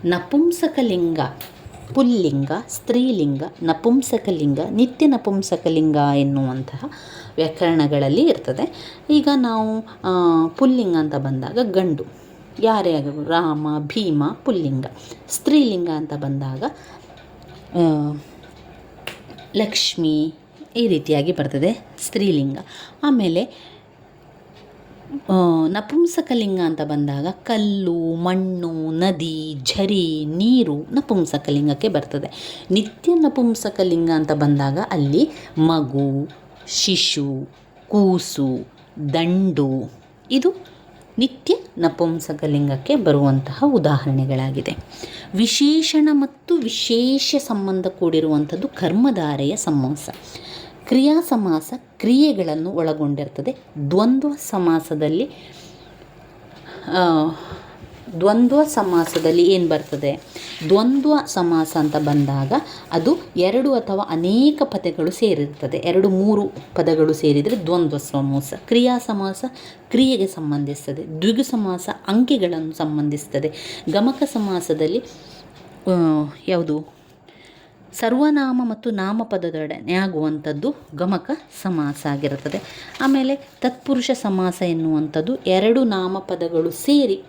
ನಪುಂಸಕಲಿಂಗ. ಪುಲ್ಲಿಂಗ, ಸ್ತ್ರೀಲಿಂಗ, ನಪುಂಸಕಲಿಂಗ, ನಿತ್ಯ ನಪುಂಸಕಲಿಂಗ ಎನ್ನುವಂತಹ ವ್ಯಾಕರಣಗಳಲ್ಲಿ ಇರ್ತದೆ. ಈಗ ನಾವು ಪುಲ್ಲಿಂಗ ಅಂತ ಬಂದಾಗ ಗಂಡು. ಯಾರೇ ಆಗಬಹುದು ರಾಮ, ಭೀಮ, ಪುಲ್ಲಿಂಗ. ಸ್ತ್ರೀಲಿಂಗ ಅಂತ ಬಂದಾಗ ಲಕ್ಷ್ಮಿ ಈ ರೀತಿಯಾಗಿ ಬರ್ತದೆ, ಸ್ತ್ರೀಲಿಂಗ. ಆಮೇಲೆ ನಪುಂಸಕಲಿಂಗ ಅಂತ ಬಂದಾಗ ಕಲ್ಲು, ಮಣ್ಣು, ನದಿ, ಝರಿ, ನೀರು ನಪುಂಸಕಲಿಂಗಕ್ಕೆ ಬರ್ತದೆ. ನಿತ್ಯ ನಪುಂಸಕಲಿಂಗ ಅಂತ ಬಂದಾಗ ಅಲ್ಲಿ ಮಗು, ಶಿಶು, ಕೂಸು, ದಂಡು ಇದು ನಿತ್ಯ ನಪುಂಸಕಲಿಂಗಕ್ಕೆ ಬರುವಂತಹ ಉದಾಹರಣೆಗಳಾಗಿದೆ. ವಿಶೇಷಣ ಮತ್ತು ವಿಶೇಷ ಸಂಬಂಧ ಕೂಡಿರುವಂಥದ್ದು ಕರ್ಮಧಾರೆಯ ಸಮಾಸ ಕ್ರಿಯಾ ಸಮಾಸ ಕ್ರಿಯೆಗಳನ್ನು ಒಳಗೊಂಡಿರ್ತದೆ. ದ್ವಂದ್ವ ಸಮಾಸದಲ್ಲಿ ದ್ವಂದ್ವ ಸಮಾಸದಲ್ಲಿ ಏನು ಬರ್ತದೆ? ದ್ವಂದ್ವ ಸಮಾಸ ಅಂತ ಬಂದಾಗ ಅದು ಎರಡು ಅಥವಾ ಅನೇಕ ಪದಗಳು ಸೇರಿರ್ತದೆ. ಎರಡು, ಮೂರು ಪದಗಳು ಸೇರಿದರೆ ದ್ವಂದ್ವ ಸಮಾಸ, ಕ್ರಿಯಾ ಸಮಾಸ ಕ್ರಿಯೆಗೆ ಸಂಬಂಧಿಸ್ತದೆ. ದ್ವಿಗು ಸಮಾಸ ಅಂಕಿಗಳನ್ನು ಸಂಬಂಧಿಸ್ತದೆ. ಗಮಕ ಸಮಾಸದಲ್ಲಿ ಯಾವುದು? ಸರ್ವನಾಮ ಮತ್ತು ನಾಮಪದದೊಡನೆ ಆಗುವಂಥದ್ದು ಗಮಕ ಸಮಾಸ ಆಗಿರುತ್ತದೆ. ಆಮೇಲೆ ತತ್ಪುರುಷ ಸಮಾಸ ಎನ್ನುವಂಥದ್ದು ಎರಡು ನಾಮಪದಗಳು ಸೇರಿ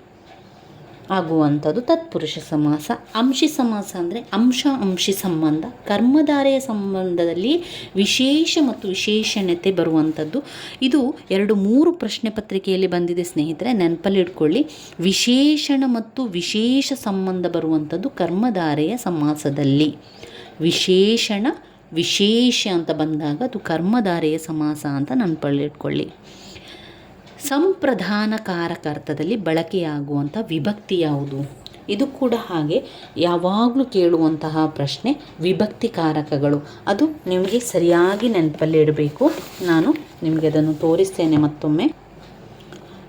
ಆಗುವಂಥದ್ದು ತತ್ಪುರುಷ ಸಮಾಸ. ಅಂಶಿ ಸಮಾಸ ಅಂದರೆ ಅಂಶ, ಅಂಶಿ ಸಂಬಂಧ. ಕರ್ಮಧಾರೆಯ ಸಂಬಂಧದಲ್ಲಿ ವಿಶೇಷ ಮತ್ತು ವಿಶೇಷಣತೆ ಬರುವಂಥದ್ದು. ಇದು ಎರಡು ಮೂರು ಪ್ರಶ್ನೆ ಪತ್ರಿಕೆಯಲ್ಲಿ ಬಂದಿದೆ ಸ್ನೇಹಿತರೆ ನೆನಪಲ್ಲಿಟ್ಕೊಳ್ಳಿ ವಿಶೇಷಣ ಮತ್ತು ವಿಶೇಷ ಸಂಬಂಧ ಬರುವಂಥದ್ದು ಕರ್ಮಧಾರೆಯ ಸಮಾಸದಲ್ಲಿ. ವಿಶೇಷಣ, ವಿಶೇಷ ಅಂತ ಬಂದಾಗ ಅದು ಕರ್ಮಧಾರೆಯ ಸಮಾಸ ಅಂತ ನೆನಪಲ್ಲಿ ಇಟ್ಕೊಳ್ಳಿ ಸಂಪ್ರಧಾನ ಕಾರಕಾರ್ಥದಲ್ಲಿ ಬಳಕೆಯಾಗುವಂಥ ವಿಭಕ್ತಿ ಯಾವುದು? ಇದು ಕೂಡ ಹಾಗೆ ಯಾವಾಗಲೂ ಕೇಳುವಂತಹ ಪ್ರಶ್ನೆ ವಿಭಕ್ತಿ ಕಾರಕಗಳು ಅದು ನಿಮಗೆ ಸರಿಯಾಗಿ ನೆನಪಲ್ಲಿ ಇಡಬೇಕು. ನಾನು ನಿಮಗೆ ಅದನ್ನು ತೋರಿಸ್ತೇನೆ ಮತ್ತೊಮ್ಮೆ.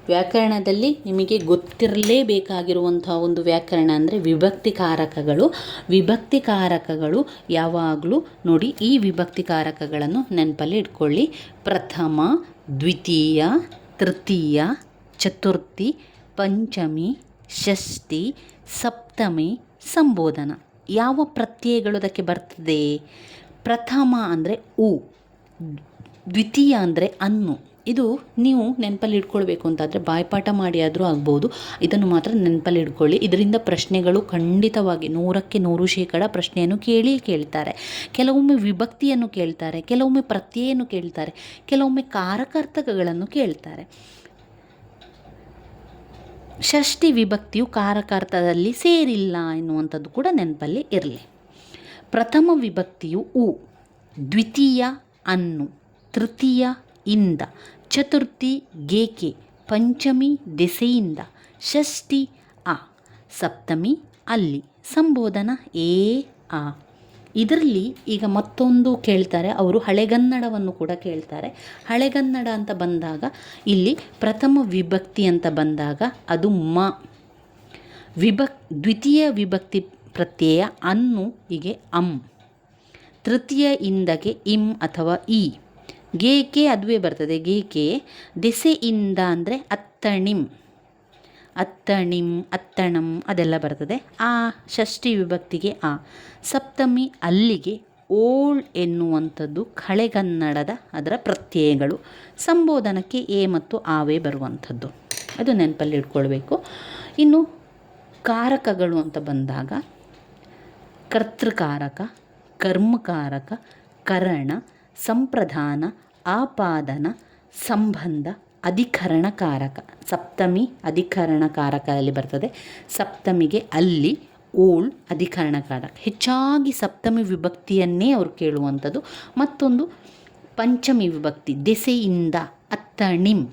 ವ್ಯಾಕರಣದಲ್ಲಿ ನಿಮಗೆ ಗೊತ್ತಿರಲೇಬೇಕಾಗಿರುವಂಥ ಒಂದು ವ್ಯಾಕರಣ ಅಂದರೆ ವಿಭಕ್ತಿ ಕಾರಕಗಳು ವಿಭಕ್ತಿ ಕಾರಕಗಳು ಯಾವಾಗಲೂ ನೋಡಿ ಈ ವಿಭಕ್ತಿ ಕಾರಕಗಳನ್ನು ನೆನಪಲ್ಲಿ ಇಟ್ಕೊಳ್ಳಿ. ಪ್ರಥಮ, ದ್ವಿತೀಯ, ತೃತೀಯ, ಚತುರ್ಥಿ, ಪಂಚಮಿ, ಷಷ್ಠಿ, ಸಪ್ತಮಿ, ಸಂಬೋಧನ. ಯಾವ ಪ್ರತ್ಯಯಗಳು ಅದಕ್ಕೆ ಬರ್ತದೆ? ಪ್ರಥಮ ಅಂದರೆ ಉ, ದ್ವಿತೀಯ ಅಂದರೆ ಅನ್ನು. ಇದು ನೀವು ನೆನಪಲ್ಲಿ ಇಟ್ಕೊಳ್ಬೇಕು ಅಂತಾದರೆ ಬಾಯ್ಪಾಠ ಮಾಡಿ ಆದರೂ ಆಗ್ಬೋದು. ಇದನ್ನು ಮಾತ್ರ ನೆನಪಲ್ಲಿ ಇಟ್ಕೊಳ್ಳಿ. ಇದರಿಂದ ಪ್ರಶ್ನೆಗಳು ಖಂಡಿತವಾಗಿ ನೂರಕ್ಕೆ ನೂರು ಶೇಕಡ ಪ್ರಶ್ನೆಯನ್ನು ಕೇಳಿ ಕೇಳ್ತಾರೆ. ಕೆಲವೊಮ್ಮೆ ವಿಭಕ್ತಿಯನ್ನು ಕೇಳ್ತಾರೆ, ಕೆಲವೊಮ್ಮೆ ಪ್ರತ್ಯೆಯನ್ನು ಕೇಳ್ತಾರೆ, ಕೆಲವೊಮ್ಮೆ ಕಾರಕರ್ತಕಗಳನ್ನು ಕೇಳ್ತಾರೆ. ಷಷ್ಠಿ ವಿಭಕ್ತಿಯು ಕಾರಕಾರ್ಥದಲ್ಲಿ ಸೇರಿಲ್ಲ ಎನ್ನುವಂಥದ್ದು ಕೂಡ ನೆನಪಲ್ಲಿ ಇರಲಿ. ಪ್ರಥಮ ವಿಭಕ್ತಿಯು ಉ, ದ್ವಿತೀಯ ಅನ್ನು, ತೃತೀಯ ಇಂದ ಚತುರ್ಥಿ ಗೇಕೆ ಪಂಚಮಿ ದೆಸೆಯಿಂದ ಷಷ್ಠಿ ಆ, ಸಪ್ತಮಿ ಅಲ್ಲಿ ಸಂಬೋಧನ ಏ ಆ. ಇದರಲ್ಲಿ ಈಗ ಮತ್ತೊಂದು ಕೇಳ್ತಾರೆ, ಅವರು ಹಳೆಗನ್ನಡವನ್ನು ಕೂಡ ಕೇಳ್ತಾರೆ. ಹಳೆಗನ್ನಡ ಅಂತ ಬಂದಾಗ, ಇಲ್ಲಿ ಪ್ರಥಮ ವಿಭಕ್ತಿ ಅಂತ ಬಂದಾಗ ಅದು ಮ. ವಿಭಕ್, ದ್ವಿತೀಯ ವಿಭಕ್ತಿ ಪ್ರತ್ಯಯ ಅನ್ನು ಹೀಗೆ ಅಂ. ತೃತೀಯ ಇಂದಗೆ ಇಂ ಅಥವಾ ಇ ಗೇಕೆ ಅದುವೇ ಬರ್ತದೆ, ಗೇಕೆ. ದೆಸೆಯಿಂದ ಅಂದರೆ ಅತ್ತಣಿಂ. ಅತ್ತಣಿಂ, ಅತ್ತಣಂ ಅದೆಲ್ಲ ಬರ್ತದೆ. ಆ ಷಷ್ಠಿ ವಿಭಕ್ತಿಗೆ ಆ. ಸಪ್ತಮಿ ಅಲ್ಲಿಗೆ ಓಳ್ ಎನ್ನುವಂಥದ್ದು ಕಳೆಗನ್ನಡದ ಅದರ ಪ್ರತ್ಯಯಗಳು. ಸಂಬೋಧನಕ್ಕೆ ಎ ಮತ್ತು ಆವೇ ಬರುವಂಥದ್ದು. ಅದು ನೆನಪಲ್ಲಿ ಇಟ್ಕೊಳ್ಬೇಕು. ಇನ್ನು ಕಾರಕಗಳು ಅಂತ ಬಂದಾಗ ಕರ್ತೃಕಾರಕ, ಕರ್ಮಕಾರಕ, ಕರಣ ಸಂಪ್ರದಾನ ಆಪಾದನ, ಸಂಬಂಧ, ಅಧಿಕರಣಕಾರಕ. ಸಪ್ತಮಿ ಅಧಿಕರಣಕಾರಕದಲ್ಲಿ ಬರ್ತದೆ. ಸಪ್ತಮಿಗೆ ಅಲ್ಲಿ ಓಳ್ ಅಧಿಕರಣಕಾರಕ. ಹೆಚ್ಚಾಗಿ ಸಪ್ತಮಿ ವಿಭಕ್ತಿಯನ್ನೇ ಅವರು ಕೇಳುವಂಥದ್ದು. ಮತ್ತೊಂದು ಪಂಚಮಿ ವಿಭಕ್ತಿ, ದೆಸೆಯಿಂದ ಅತ್ತಣಿಂ,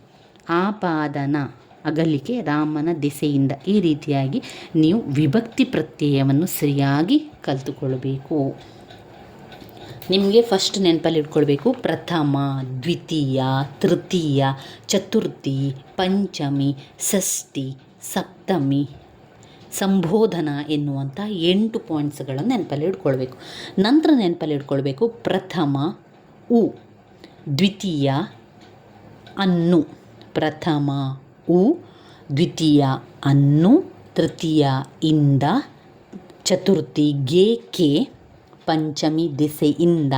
ಆಪಾದನ, ಅಗಲಿಕೆ, ರಾಮನ ದೆಸೆಯಿಂದ. ಈ ರೀತಿಯಾಗಿ ನೀವು ವಿಭಕ್ತಿ ಪ್ರತ್ಯಯವನ್ನು ಸರಿಯಾಗಿ ಕಲಿತುಕೊಳ್ಬೇಕು. ನಿಮಗೆ ಫಸ್ಟ್ ನೆನಪಲ್ಲಿ ಇಟ್ಕೊಳ್ಬೇಕು ಪ್ರಥಮ, ದ್ವಿತೀಯ, ತೃತೀಯ, ಚತುರ್ಥಿ, ಪಂಚಮಿ, ಷಷ್ಠಿ, ಸಪ್ತಮಿ, ಸಂಬೋಧನ ಎನ್ನುವಂಥ ಎಂಟು ಪಾಯಿಂಟ್ಸ್ಗಳನ್ನು ನೆನಪಲ್ಲಿ ಇಟ್ಕೊಳ್ಬೇಕು. ನಂತರ ನೆನಪಲ್ಲಿ ಇಟ್ಕೊಳ್ಬೇಕು ಪ್ರಥಮ, ಉ, ದ್ವಿತೀಯ, ಅನ್ನು. ಪ್ರಥಮ, ಉ, ದ್ವಿತೀಯ, ಅನ್ನು. ತೃತೀಯ, ಇಂದ. ಚತುರ್ಥಿ, ಗೆ, ಕೆ. ಪಂಚಮಿ ದಿಸೆಯಿಂದ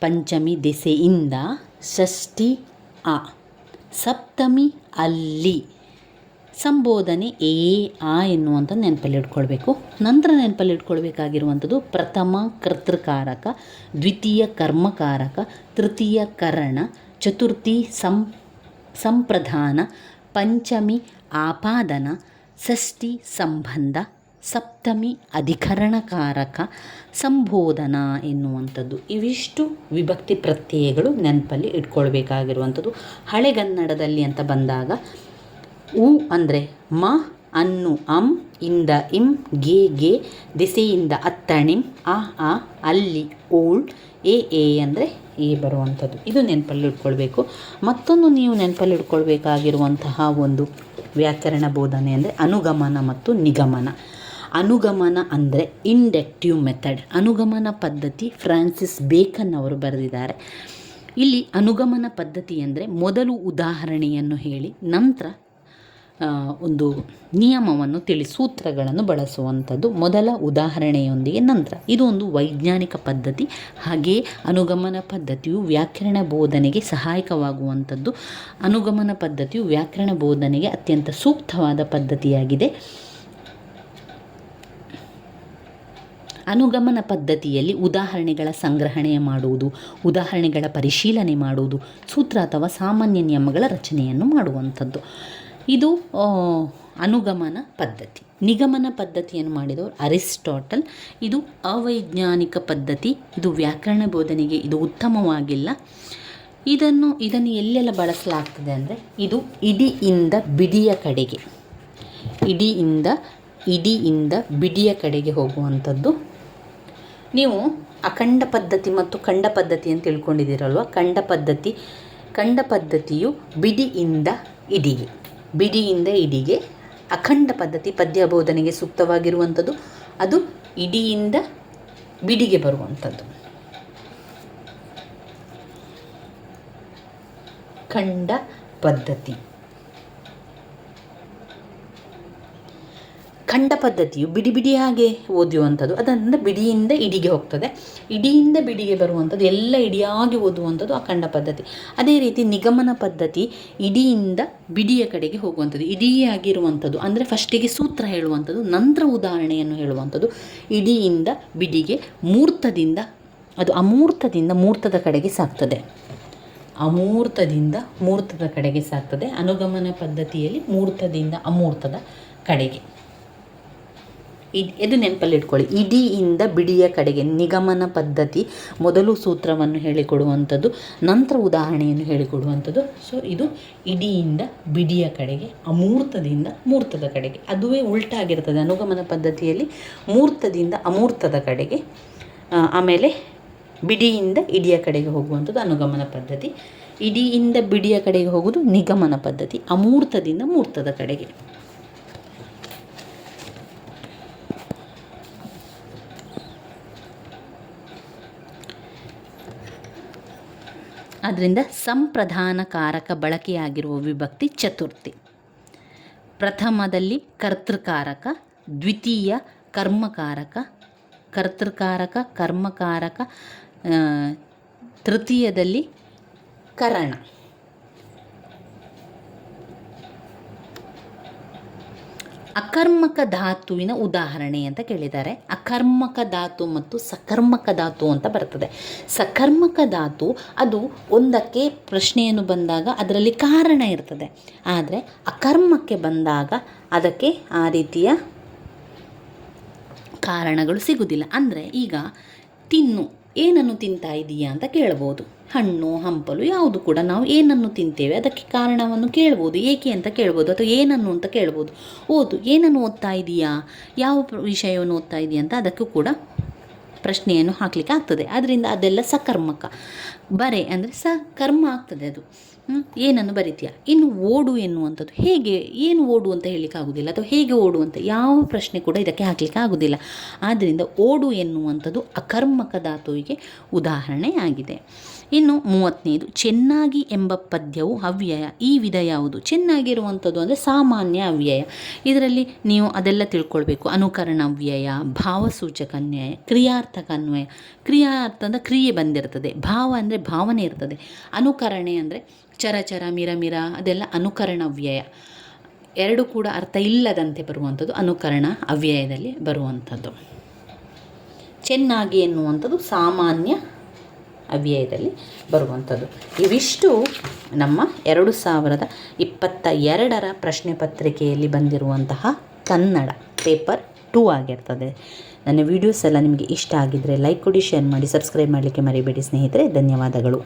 ಪಂಚಮಿ ದಿಸೆಯಿಂದ ಷಷ್ಠಿ ಆ ಸಪ್ತಮಿ ಅಲ್ಲಿ. ಸಂಬೋಧನೆ ಎ, ಆ ಎನ್ನುವಂಥ ನೆನಪಲ್ಲಿ ಇಟ್ಕೊಳ್ಬೇಕು. ನಂತರ ನೆನಪಲ್ಲಿ ಇಟ್ಕೊಳ್ಬೇಕಾಗಿರುವಂಥದ್ದು ಪ್ರಥಮ ಕರ್ತೃಕಾರಕ, ದ್ವಿತೀಯ ಕರ್ಮಕಾರಕ, ತೃತೀಯ ಕರಣ, ಚತುರ್ಥಿ ಸಂ, ಸಂಪ್ರಧಾನ, ಪಂಚಮಿ ಆಪಾದನ, ಷಷ್ಠಿ ಸಂಬಂಧ. ಸಪ್ತಮಿ ಅಧಿಕರಣಕಾರಕ ಸಂಬೋಧನ ಎನ್ನುವಂಥದ್ದು. ಇವಿಷ್ಟು ವಿಭಕ್ತಿ ಪ್ರತ್ಯಯಗಳು ನೆನಪಲ್ಲಿ ಇಟ್ಕೊಳ್ಬೇಕಾಗಿರುವಂಥದ್ದು. ಹಳೆಗನ್ನಡದಲ್ಲಿ ಅಂತ ಬಂದಾಗ, ಉ ಅಂದರೆ ಮ, ಅನ್ನು ಅಂ, ಇಂದ ಇಂ, ಗೆ ಗೆ, ದಿಸೆಯಿಂದ ಅತ್ತಣಿಂ ಆ ಆ ಅಲ್ಲಿ ಓಳ್ ಎ ಎ ಅಂದರೆ ಎ ಬರುವಂಥದ್ದು. ಇದು ನೆನಪಲ್ಲಿ ಇಟ್ಕೊಳ್ಬೇಕು. ಮತ್ತೊಂದು ನೀವು ನೆನಪಲ್ಲಿ ಇಟ್ಕೊಳ್ಬೇಕಾಗಿರುವಂತಹ ಒಂದು ವ್ಯಾಕರಣ ಬೋಧನೆ ಅಂದರೆ ಅನುಗಮನ ಮತ್ತು ನಿಗಮನ. ಅನುಗಮನ ಅಂದರೆ ಇಂಡೆಕ್ಟಿವ್ ಮೆಥಡ್ ಅನುಗಮನ ಪದ್ಧತಿ ಫ್ರಾನ್ಸಿಸ್ ಬೇಕನ್ ಅವರು ಬರೆದಿದ್ದಾರೆ. ಇಲ್ಲಿ ಅನುಗಮನ ಪದ್ಧತಿ ಅಂದರೆ ಮೊದಲು ಉದಾಹರಣೆಯನ್ನು ಹೇಳಿ, ನಂತರ ಒಂದು ನಿಯಮವನ್ನು ತಿಳಿ, ಸೂತ್ರಗಳನ್ನು ಬಳಸುವಂಥದ್ದು ಮೊದಲ ಉದಾಹರಣೆಯೊಂದಿಗೆ ನಂತರ. ಇದು ಒಂದು ವೈಜ್ಞಾನಿಕ ಪದ್ಧತಿ. ಹಾಗೆಯೇ ಅನುಗಮನ ಪದ್ಧತಿಯು ವ್ಯಾಕರಣ ಬೋಧನೆಗೆ ಸಹಾಯಕವಾಗುವಂಥದ್ದು. ಅನುಗಮನ ಪದ್ಧತಿಯು ವ್ಯಾಕರಣ ಬೋಧನೆಗೆ ಅತ್ಯಂತ ಸೂಕ್ತವಾದ ಪದ್ಧತಿಯಾಗಿದೆ. ಅನುಗಮನ ಪದ್ಧತಿಯಲ್ಲಿ ಉದಾಹರಣೆಗಳ ಸಂಗ್ರಹಣೆ ಮಾಡುವುದು, ಉದಾಹರಣೆಗಳ ಪರಿಶೀಲನೆ ಮಾಡುವುದು, ಸೂತ್ರ ಅಥವಾ ಸಾಮಾನ್ಯ ನಿಯಮಗಳ ರಚನೆಯನ್ನು ಮಾಡುವಂಥದ್ದು. ಇದು ಅನುಗಮನ ಪದ್ಧತಿ. ನಿಗಮನ ಪದ್ಧತಿಯನ್ನು ಮಾಡಿದವರು ಅರಿಸ್ಟಾಟಲ್. ಇದು ಅವೈಜ್ಞಾನಿಕ ಪದ್ಧತಿ. ಇದು ವ್ಯಾಕರಣ ಬೋಧನೆಗೆ ಇದು ಉತ್ತಮವಾಗಿಲ್ಲ. ಇದನ್ನು ಇದನ್ನು ಎಲ್ಲೆಲ್ಲ ಬಳಸಲಾಗ್ತದೆ ಅಂದರೆ ಇದು ಇಡಿಯಿಂದ ಬಿಡಿಯ ಕಡೆಗೆ, ಇಡಿಯಿಂದ ಇಡಿಯಿಂದ ಬಿಡಿಯ ಕಡೆಗೆ ಹೋಗುವಂಥದ್ದು. ನೀವು ಅಖಂಡ ಪದ್ಧತಿ ಮತ್ತು ಖಂಡ ಪದ್ಧತಿ ಅಂತ ತಿಳ್ಕೊಂಡಿದ್ದೀರಲ್ವ? ಖಂಡ ಪದ್ಧತಿ, ಖಂಡ ಪದ್ಧತಿಯು ಬಿಡಿಯಿಂದ ಇಡಿಗೆ. ಬಿಡಿಯಿಂದ ಇಡಿಗೆ ಅಖಂಡ ಪದ್ಧತಿ ಪದ್ಯ ಬೋಧನೆಗೆ ಸೂಕ್ತವಾಗಿರುವಂಥದ್ದು. ಅದು ಇಡಿಯಿಂದ ಬಿಡಿಗೆ ಬರುವಂಥದ್ದು. ಖಂಡ ಪದ್ಧತಿ. ಖಂಡ ಪದ್ಧತಿಯು ಬಿಡಿ ಬಿಡಿಯಾಗೆ ಓದುವಂಥದ್ದು. ಅದರಿಂದ ಬಿಡಿಯಿಂದ ಇಡಿಗೆ ಹೋಗ್ತದೆ. ಇಡಿಯಿಂದ ಬಿಡಿಗೆ ಬರುವಂಥದ್ದು, ಎಲ್ಲ ಇಡಿಯಾಗಿ ಓದುವಂಥದ್ದು ಆ ಖಂಡ ಪದ್ಧತಿ. ಅದೇ ರೀತಿ ನಿಗಮನ ಪದ್ಧತಿ ಇಡಿಯಿಂದ ಬಿಡಿಯ ಕಡೆಗೆ ಹೋಗುವಂಥದ್ದು. ಇಡಿಯಾಗಿರುವಂಥದ್ದು ಅಂದರೆ ಫಸ್ಟಿಗೆ ಸೂತ್ರ ಹೇಳುವಂಥದ್ದು, ನಂತರ ಉದಾಹರಣೆಯನ್ನು ಹೇಳುವಂಥದ್ದು. ಇಡಿಯಿಂದ ಬಿಡಿಗೆ ಮೂರ್ತದಿಂದ, ಅದು ಅಮೂರ್ತದಿಂದ ಮೂರ್ತದ ಕಡೆಗೆ ಸಾಗ್ತದೆ. ಅಮೂರ್ತದಿಂದ ಮೂರ್ತದ ಕಡೆಗೆ ಸಾಗ್ತದೆ. ಅನುಗಮನ ಪದ್ಧತಿಯಲ್ಲಿ ಮೂರ್ತದಿಂದ ಅಮೂರ್ತದ ಕಡೆಗೆ. ಇದ್- ಇದು ನೆನಪಲ್ಲಿ ಇಟ್ಕೊಳ್ಳಿ. ಇಡಿಯಿಂದ ಬಿಡಿಯ ಕಡೆಗೆ ನಿಗಮನ ಪದ್ಧತಿ ಮೊದಲು ಸೂತ್ರವನ್ನು ಹೇಳಿಕೊಡುವಂಥದ್ದು, ನಂತರ ಉದಾಹರಣೆಯನ್ನು ಹೇಳಿಕೊಡುವಂಥದ್ದು. ಸೊ ಇದು ಇಡಿಯಿಂದ ಬಿಡಿಯ ಕಡೆಗೆ, ಅಮೂರ್ತದಿಂದ ಮೂರ್ತದ ಕಡೆಗೆ, ಅದುವೇ ಉಲ್ಟಾಗಿರ್ತದೆ ಅನುಗಮನ ಪದ್ಧತಿಯಲ್ಲಿ. ಮೂರ್ತದಿಂದ ಅಮೂರ್ತದ ಕಡೆಗೆ ಆಮೇಲೆ ಬಿಡಿಯಿಂದ ಇಡಿಯ ಕಡೆಗೆ ಹೋಗುವಂಥದ್ದು ಅನುಗಮನ ಪದ್ಧತಿ. ಇಡಿಯಿಂದ ಬಿಡಿಯ ಕಡೆಗೆ ಹೋಗುವುದು ನಿಗಮನ ಪದ್ಧತಿ, ಅಮೂರ್ತದಿಂದ ಮೂರ್ತದ ಕಡೆಗೆ. ಆದ್ದರಿಂದ ಸಂಪ್ರಧಾನಕಾರಕ ಬಳಕೆಯಾಗಿರುವ ವಿಭಕ್ತಿ ಚತುರ್ಥಿ. ಪ್ರಥಮದಲ್ಲಿ ಕರ್ತೃಕಾರಕ ದ್ವಿತೀಯ ಕರ್ಮಕಾರಕ ಕರ್ತೃಕಾರಕ ಕರ್ಮಕಾರಕ ತೃತೀಯದಲ್ಲಿ ಕರಣ. ಅಕರ್ಮಕ ಧಾತುವಿನ ಉದಾಹರಣೆ ಅಂತ ಕೇಳಿದ್ದಾರೆ. ಅಕರ್ಮಕ ಧಾತು ಮತ್ತು ಸಕರ್ಮಕ ಧಾತು ಅಂತ ಬರ್ತದೆ. ಸಕರ್ಮಕ ಧಾತು ಅದು ಒಂದಕ್ಕೆ ಪ್ರಶ್ನೆಯನ್ನು ಬಂದಾಗ ಅದರಲ್ಲಿ ಕಾರಣ ಇರ್ತದೆ. ಆದರೆ ಅಕರ್ಮಕ್ಕೆ ಬಂದಾಗ ಅದಕ್ಕೆ ಆ ರೀತಿಯ ಕಾರಣಗಳು ಸಿಗುವುದಿಲ್ಲ ಅಂದರೆ ಈಗ ತಿನ್ನು, ಏನನ್ನು ತಿಂತಾ ಇದೀಯಾ ಅಂತ ಕೇಳ್ಬೋದು ಹಣ್ಣು, ಹಂಪಲು ಯಾವುದು ಕೂಡ ನಾವು ಏನನ್ನು ತಿಂತೇವೆ, ಅದಕ್ಕೆ ಕಾರಣವನ್ನು ಕೇಳ್ಬೋದು. ಏಕೆ ಅಂತ ಕೇಳ್ಬೋದು ಅಥವಾ ಏನನ್ನು ಅಂತ ಕೇಳ್ಬೋದು. ಓದು, ಏನನ್ನು ಓದ್ತಾ ಇದೀಯಾ? ಯಾವ ವಿಷಯವನ್ನು ಓದ್ತಾ ಇದೆಯಾ ಅಂತ ಅದಕ್ಕೂ ಕೂಡ ಪ್ರಶ್ನೆಯನ್ನು ಹಾಕಲಿಕ್ಕೆ ಆಗ್ತದೆ. ಅದರಿಂದ ಅದೆಲ್ಲ ಸಕರ್ಮಕ. ಬರೆ ಅಂದರೆ ಸ ಕರ್ಮ ಆಗ್ತದೆ ಅದು? ಏನನ್ನು ಬರಿತೀಯ? ಇನ್ನು ಓಡು ಎನ್ನುವಂಥದ್ದು. ಹೇಗೆ, ಏನು ಓಡು ಅಂತ ಹೇಳಲಿಕ್ಕೆ ಆಗೋದಿಲ್ಲ ಅಥವಾ ಹೇಗೆ ಓಡು ಅಂತ ಯಾವ ಪ್ರಶ್ನೆ ಕೂಡ ಇದಕ್ಕೆ ಹಾಕಲಿಕ್ಕೆ ಆಗೋದಿಲ್ಲ. ಆದ್ದರಿಂದ ಓಡು ಎನ್ನುವಂಥದ್ದು ಅಕರ್ಮಕ ಧಾತುವಿಗೆ ಉದಾಹರಣೆಯಾಗಿದೆ. ಇನ್ನು ಮೂವತ್ತನೇದು, ಚೆನ್ನಾಗಿ ಎಂಬ ಪದ್ಯವು ಅವ್ಯಯ. ಈ ವಿಧ ಯಾವುದು? ಚೆನ್ನಾಗಿರುವಂಥದ್ದು ಅಂದರೆ ಸಾಮಾನ್ಯ ಅವ್ಯಯ. ಇದರಲ್ಲಿ ನೀವು ಅದೆಲ್ಲ ತಿಳ್ಕೊಳ್ಬೇಕು. ಅನುಕರಣ ಅವ್ಯಯ, ಭಾವಸೂಚಕ ಅನ್ವಯ, ಕ್ರಿಯಾರ್ಥಕ ಅನ್ವಯ. ಕ್ರಿಯಾರ್ಥ ಅಂದರೆ ಕ್ರಿಯೆ ಬಂದಿರ್ತದೆ. ಭಾವ ಅಂದರೆ ಭಾವನೆ ಇರ್ತದೆ. ಅನುಕರಣೆ ಅಂದರೆ ಚರಚರ ಮಿರ ಮಿರ, ಅದೆಲ್ಲ ಅನುಕರಣ ಅವ್ಯಯ. ಎರಡು ಕೂಡ ಅರ್ಥ ಇಲ್ಲದಂತೆ ಬರುವಂಥದ್ದು ಅನುಕರಣ ಅವ್ಯಯದಲ್ಲಿ ಬರುವಂಥದ್ದು. ಚೆನ್ನಾಗಿ ಎನ್ನುವಂಥದ್ದು ಸಾಮಾನ್ಯ ಅವ್ಯಯದಲ್ಲಿ ಬರುವಂಥದ್ದು. ಇವಿಷ್ಟು ನಮ್ಮ ಎರಡು ಸಾವಿರದ ಇಪ್ಪತ್ತ ಎರಡರ ಪ್ರಶ್ನೆ ಪತ್ರಿಕೆಯಲ್ಲಿ ಬಂದಿರುವಂತಹ ಕನ್ನಡ ಪೇಪರ್ ಟೂ ಆಗಿರ್ತದೆ. ನನ್ನ ವೀಡಿಯೋಸ್ ಎಲ್ಲ ನಿಮಗೆ ಇಷ್ಟ ಆಗಿದ್ದರೆ ಲೈಕ್ ಕೊಡಿ, ಶೇರ್ ಮಾಡಿ, ಸಬ್ಸ್ಕ್ರೈಬ್ ಮಾಡಲಿಕ್ಕೆ ಮರಿಬೇಡಿ ಸ್ನೇಹಿತರೆ. ಧನ್ಯವಾದಗಳು.